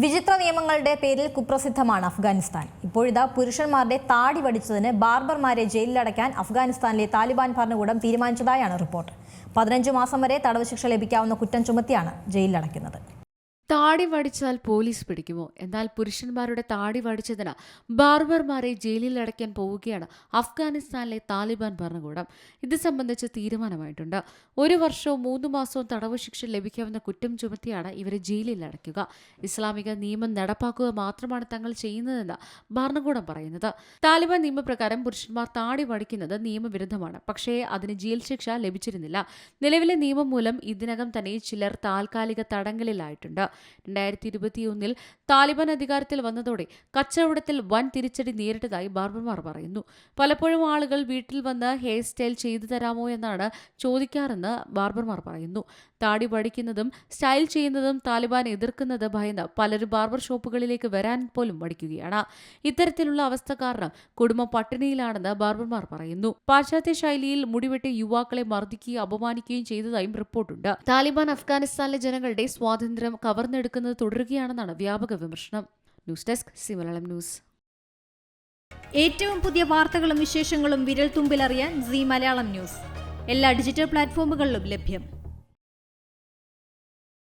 വിചിത്ര നിയമങ്ങളുടെ പേരിൽ കുപ്രസിദ്ധമാണ് അഫ്ഗാനിസ്ഥാൻ. ഇപ്പോഴിതാ പുരുഷന്മാരുടെ താടി വടിച്ചതിന് ബാർബർമാരെ ജയിലിലടയ്ക്കാൻ അഫ്ഗാനിസ്ഥാനിലെ താലിബാൻ ഭരണകൂടം തീരുമാനിച്ചതായാണ് റിപ്പോർട്ട്. പതിനഞ്ച് മാസം വരെ തടവ് ശിക്ഷ ലഭിക്കാവുന്ന കുറ്റം ചുമത്തിയാണ് ജയിലിലടയ്ക്കുന്നത്. താടി വടിച്ചാൽ പോലീസ് പിടിക്കുമോ? എന്നാൽ പുരുഷന്മാരുടെ താടി വടിച്ചതിന് ബാർബർമാരെ ജയിലിൽ അടയ്ക്കാൻ പോവുകയാണ് അഫ്ഗാനിസ്ഥാനിലെ താലിബാൻ ഭരണകൂടം. ഇത് സംബന്ധിച്ച് തീരുമാനമായിട്ടുണ്ട്. ഒരു വർഷവും മൂന്ന് മാസവും തടവ് ശിക്ഷ ലഭിക്കാവുന്ന കുറ്റം ചുമത്തിയാണ് ഇവരെ ജയിലിൽ അടയ്ക്കുക. ഇസ്ലാമിക നിയമം നടപ്പാക്കുക മാത്രമാണ് തങ്ങൾ ചെയ്യുന്നതെന്ന് ഭരണകൂടം പറയുന്നത്. താലിബാൻ നിയമപ്രകാരം പുരുഷന്മാർ താടി വടിക്കുന്നത് നിയമവിരുദ്ധമാണ്. പക്ഷേ അതിന് ജയിൽ ശിക്ഷ ലഭിച്ചിരുന്നില്ല. നിലവിലെ നിയമം മൂലം ഇതിനകം തന്നെ ചിലർ താൽക്കാലിക തടങ്കലിലായിട്ടുണ്ട്. രണ്ടായിരത്തി ഇരുപത്തിയൊന്നിൽ താലിബാൻ അധികാരത്തിൽ വന്നതോടെ കച്ചവടത്തിൽ വൻ തിരിച്ചടി നേരിട്ടതായി ബാർബർമാർ പറയുന്നു. പലപ്പോഴും ആളുകൾ വീട്ടിൽ വന്ന് ഹെയർ സ്റ്റൈൽ ചെയ്തു തരാമോ എന്നാണ് ചോദിക്കാറെന്ന് ബാർബർമാർ പറയുന്നു. താടി പഠിക്കുന്നതും സ്റ്റൈൽ ചെയ്യുന്നതും താലിബാൻ എതിർക്കുന്നത് ഭയന്ന് പലരും ബാർബർ ഷോപ്പുകളിലേക്ക് വരാൻ പോലും മടിക്കുകയാണ്. ഇത്തരത്തിലുള്ള അവസ്ഥ കാരണം കുടുംബം പട്ടിണിയിലാണെന്ന് ബാർബർമാർ പറയുന്നു. പാശ്ചാത്യ ശൈലിയിൽ മുടിവെട്ടി യുവാക്കളെ മർദ്ദിക്കുകയും അപമാനിക്കുകയും ചെയ്തതായും റിപ്പോർട്ടുണ്ട്. താലിബാൻ അഫ്ഗാനിസ്ഥാനിലെ ജനങ്ങളുടെ സ്വാതന്ത്ര്യം കവർന്നെടുക്കുന്നത് തുടരുകയാണെന്നാണ് വ്യാപക വിമർശനം. ന്യൂസ് ഡെസ്ക് സിമലളം ന്യൂസ്. ഏറ്റവും പുതിയ വാർത്തകളും വിശേഷങ്ങളും വിരൽ തുമ്പിലറിയാൻ സി മലയാളം ന്യൂസ്. എല്ലാ ഡിജിറ്റൽ പ്ലാറ്റ്ഫോമുകളിലും ലഭ്യം.